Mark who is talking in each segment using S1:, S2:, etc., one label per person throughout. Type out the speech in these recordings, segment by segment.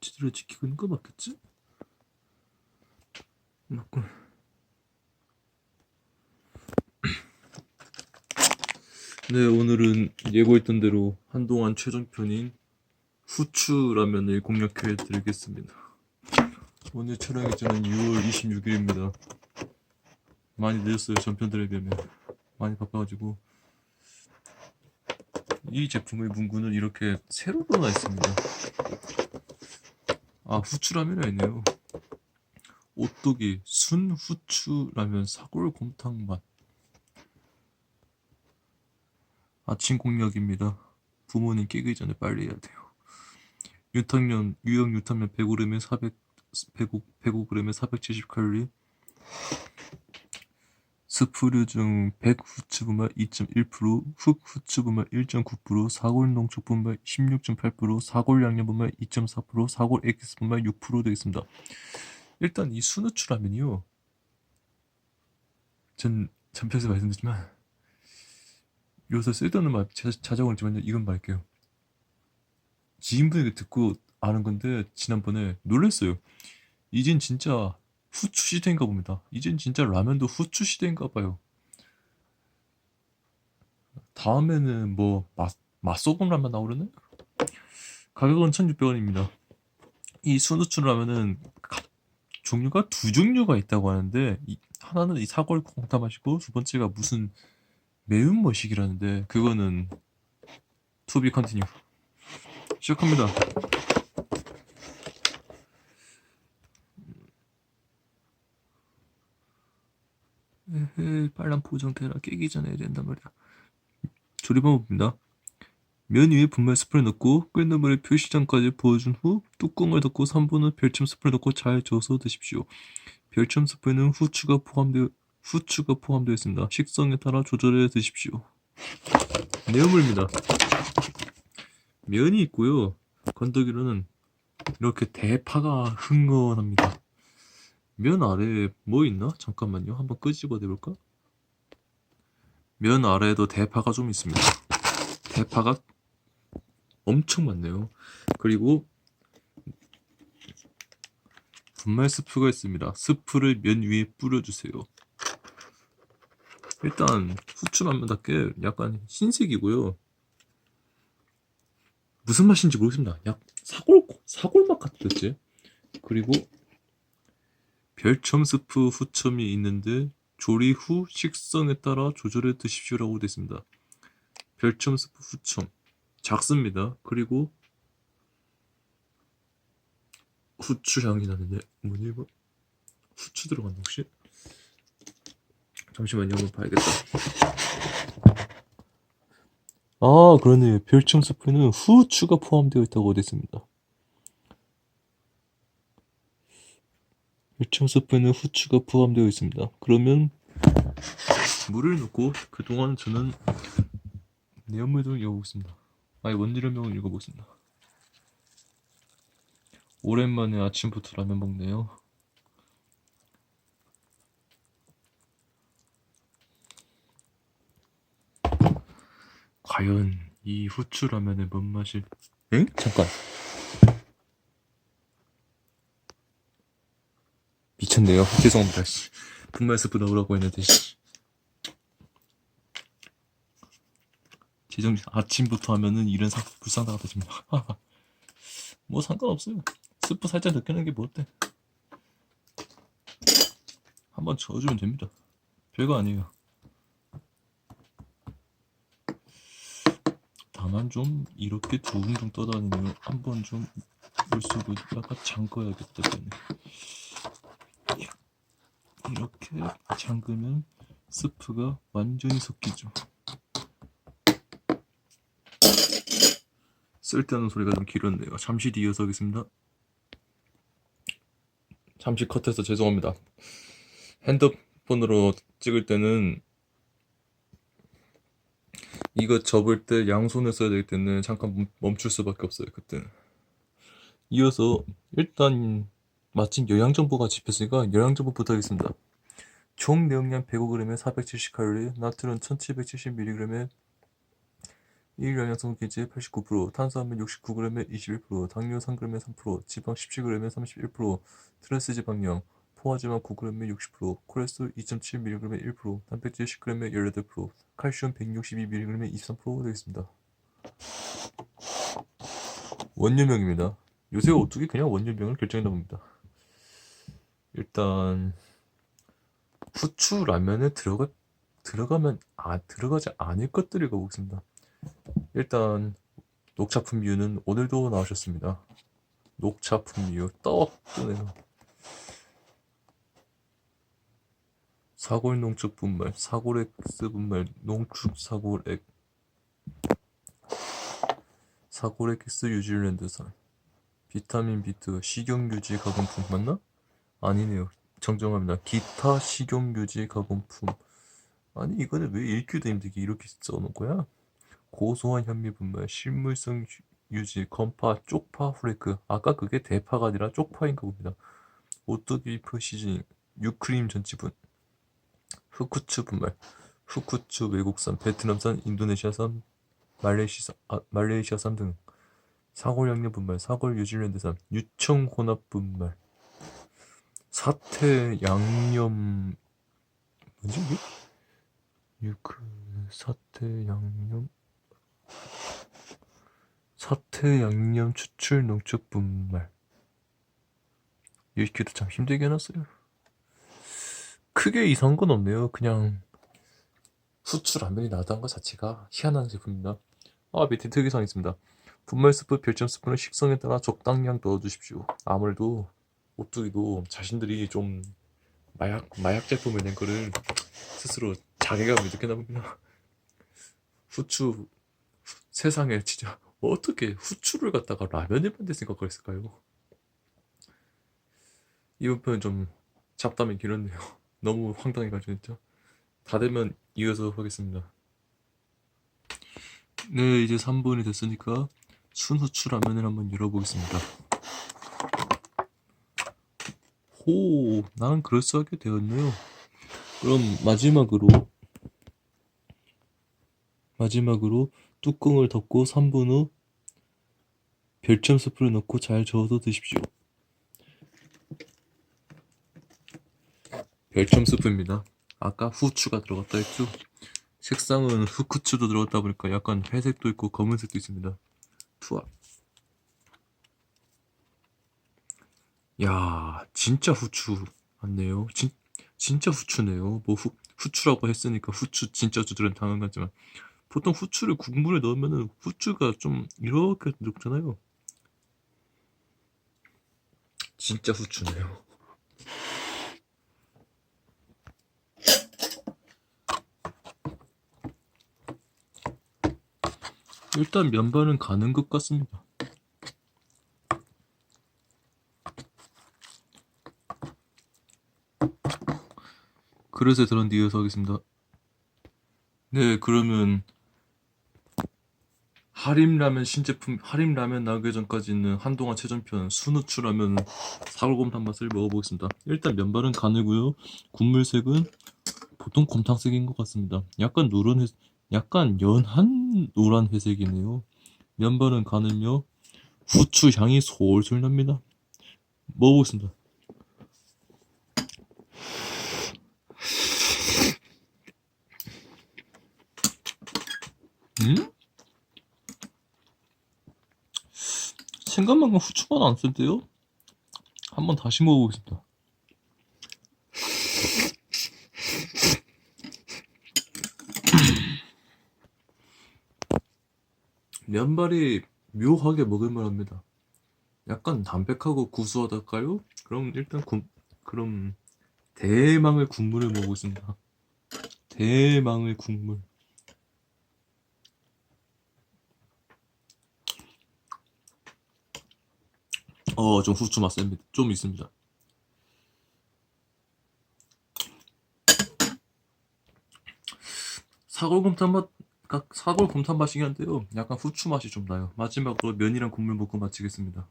S1: 제대로 지키고 있는 거 맞겠지? 맞군. 네, 오늘은 예고했던 대로 한동안 최종편인 후추 라면을 공략해 드리겠습니다. 오늘 촬영 일정은 6월 26일입니다. 많이 늦었어요, 전편들에 비하면. 많이 바빠가지고. 이 제품의 문구는 이렇게 새로 들어나 있습니다. 아, 후추라면이 아니네요. 오뚜기 순 후추 라면 사골 곰탕 맛. 아침 공략입니다. 부모님 깨기 전에 빨리 해야 돼요. 유탕면, 유형 유탕면 100g에 400, 105, 105g에 470칼로리. 스프류 중 100 후추 분말 2.1%, 흑 후추 분말 1.9%, 사골 농축 분말 16.8%, 사골 양념 분말 2.4%, 사골 엑기스 분말 6% 되겠습니다. 일단 이 순후추 라면이요. 전 전편에서 말씀드렸지만 요새 쓸데없는 말 자- 자작어지만요 이건 말게요. 지인분에게 듣고 아는 건데 지난번에 놀랐어요. 이젠 진짜 후추 시대인가 봅니다. 이젠 진짜 라면도 후추 시대인가 봐요. 다음에는 뭐 맛, 맛소금 라면 나오려나? 가격은 1,600원입니다. 이 순후추 라면은 가- 종류가 두 종류가 있다고 하는데 이- 하나는 이 사골 콩탕 맛이고 두 번째가 무슨 매운 머시기라는데 그거는 투비 컨티뉴 시작합니다. 에헤, 빨간 포장테라 깨기 전에 해야 된단 말이야. 조리 방법입니다. 면 위에 분말 스프를 넣고 끓는 물에 표시장까지 부어준 후 뚜껑을 덮고 3분 후 별점 스프를 넣고 잘 저어서 드십시오. 별점 스프에는 후추가 포함되어 후추가 포함되어 있습니다. 식성에 따라 조절해 드십시오. 내용물입니다. 면이 있고요. 건더기로는 이렇게 대파가 흥건합니다. 면 아래에 뭐 있나? 잠깐만요. 한번 끄집어 내볼까? 면 아래에도 대파가 좀 있습니다. 대파가 엄청 많네요. 그리고 분말 스프가 있습니다. 스프를 면 위에 뿌려주세요. 일단 후추라면답게 약간 흰색이고요. 무슨 맛인지 모르겠습니다. 약 사골 사골 맛 같겠지. 그리고 별첨 스프 후첨이 있는데 조리 후 식성에 따라 조절해 드십시오라고 되어 있습니다. 별첨 스프 후첨 작습니다. 그리고 후추 향이 나는데 뭐니 이거? 후추 들어갔나 혹시? 잠시만요 한번 봐야겠다. 아 그러네 별첨 스프에는 후추가 포함되어 있다고 되어 있습니다. 별첨 스프에는 후추가 포함되어 있습니다. 그러면 물을 넣고 그동안 저는 내용물 좀 읽어보겠습니다. 아니 원지라명을 읽어보겠습니다. 오랜만에 아침부터 라면 먹네요. 과연 이 후추 라면의 뭔 맛일? 응? 잠깐. 미쳤네요. 죄송합니다. 씨. 분말 스프 넣으라고 했는데. 씨. 제정신 아침부터 하면은 이런 상 불상사가 터집니다. 뭐 상관없어요. 스프 살짝 느끼는 게 뭐 어때? 한번 저어주면 됩니다. 별거 아니에요. 다만 좀 이렇게 둥둥 떠다니면 한번 좀 물속을 약간 잠궈야겠다 때문에 이렇게 잠그면 스프가 완전히 섞이죠. 쓸데없는 소리가 좀 길었네요. 잠시 뒤 이어서 하겠습니다. 잠시 컷해서 죄송합니다. 핸드폰으로 찍을 때는 이거 접을 때 양손을 써야 되기 때문에 잠깐 멈- 멈출 수밖에 없어요. 그때는. 이어서 일단 마침 영양 정보가 집혔으니까 영양 정보부터 하겠습니다. 총 내용량 105g에 470칼로리, 나트륨 1770mg에 일 영양성 기질 89%, 탄수화물 69g에 21%, 당뇨 3g에 3%, 지방 17g에 31%, 트랜스 지방량, 포화지방 9g에 60%, 콜레스테롤 2.7mg에 1%, 단백질 10g에 18%, 칼슘 162mg에 23% 되겠습니다. 원료명입니다. 요새 어떻게 그냥 원료명을 결정했나 봅니다. 일단 후추 라면에 들어가 들어가면 아 들어가지 않을 것들을 읽어보겠습니다. 일단 녹차 품류는 오늘도 나오셨습니다. 녹차 품류 떡 뜨네요. 사골 농축 분말, 사골엑스 분말, 농축 사골액, 사골엑스 뉴질랜드산, 비타민 B2 식용 유지 가공품 맞나? 아니네요. 정정합니다. 기타 식용 유지 가공품. 아니 이거는 왜 읽기도 힘들게 이렇게 써놓은 거야? 고소한 현미 분말, 실물성 유- 유지, 건파, 쪽파 후레이크. 아까 그게 대파가 아니라 쪽파인가 봅니다. 오뚜기프 시즈닝, 유크림 전지분, 후쿠츠 분말, 후쿠츠 외국산, 베트남산, 인도네시아산, 말레이시아, 아, 말레이시아산 등 사골 양념 분말, 사골 뉴질랜드산, 유청 혼합 분말, 사태 양념 뭐지 이게? 유크 사태 양념 사태 양념 추출 농축 분말 읽기도 참 힘들게 해놨어요. 크게 이상한 건 없네요. 그냥 후추 라면이 나왔다는 것 자체가 희한한 제품입니다. 아 밑에 특이사항 있습니다. 분말 스프, 별점 스프는 식성에 따라 적당량 넣어주십시오. 아무래도 오뚜기도 자신들이 좀 마약 마약 제품을 낸 거를 스스로 자괴감을 느꼈나 봅니다. 후추 세상에 진짜 어떻게 후추를 갖다가 라면에 만들 생각을 했을까요? 이번 편은 좀 잡담이 길었네요. 너무 황당해가지고 진짜 다 되면 이어서 하겠습니다. 네 이제 3분이 됐으니까 순후추 라면을 한번 열어보겠습니다. 호 나는 그럴싸하게 되었네요. 그럼 마지막으로 마지막으로 뚜껑을 덮고 3분 후 별점 스프를 넣고 잘 저어서 드십시오. 별점 스프입니다. 아까 후추가 들어갔다 했죠? 색상은 후쿠츠도 들어갔다 보니까 약간 회색도 있고 검은색도 있습니다. 투하. 야, 진짜 후추 맞네요. 진, 진짜 후추네요. 뭐 후, 후추라고 했으니까 후추 진짜 주들은 당한 거지만 보통 후추를 국물에 넣으면은 후추가 좀 이렇게 녹잖아요. 진짜 후추네요. 일단 면발은 가는 것 같습니다. 그릇에 들은 뒤에서 하겠습니다. 네, 그러면 하림라면 신제품 하림라면 나오기 전까지는 한동안 최전편 순우추라면 사골곰탕 맛을 먹어보겠습니다. 일단 면발은 가늘고요. 국물색은 보통 곰탕색인 것 같습니다. 약간 회, 약간 연한 노란 회색이네요. 면발은 가늘며 후추 향이 솔솔 납니다. 먹어보겠습니다. 음? 생각만큼 후추만 안 쓸데요? 한번 다시 먹어보겠습니다. 면발이 묘하게 먹을만 합니다. 약간 담백하고 구수하달까요? 그럼 일단 국, 그럼 대망의 국물을 먹어보겠습니다. 대망의 국물. 어, 좀 후추 맛 셉니다. 좀 있습니다. 사골곰탕 맛, 각 사골곰탕 맛이긴 한데요. 약간 후추 맛이 좀 나요. 마지막으로 면이랑 국물 먹고 마치겠습니다.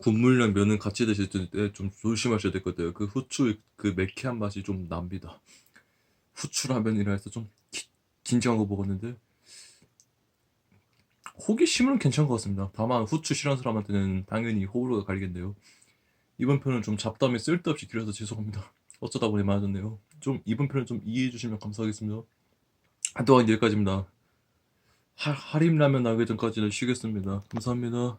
S1: 국물이랑 면은 같이 드실 때 좀 조심하셔야 될 것 같아요. 그 후추 그 매캐한 맛이 좀 납니다. 후추 라면이라 해서 좀 기, 진지한 거 먹었는데 호기심은 괜찮은 것 같습니다. 다만 후추 싫어하는 사람한테는 당연히 호불호가 갈리겠네요. 이번 편은 좀 잡담이 쓸데없이 길어서 죄송합니다. 어쩌다 보니 많아졌네요. 좀 이번 편은 좀 이해해 주시면 감사하겠습니다. 한동안 여기까지입니다. 하, 하림라면 나기 전까지는 쉬겠습니다. 감사합니다.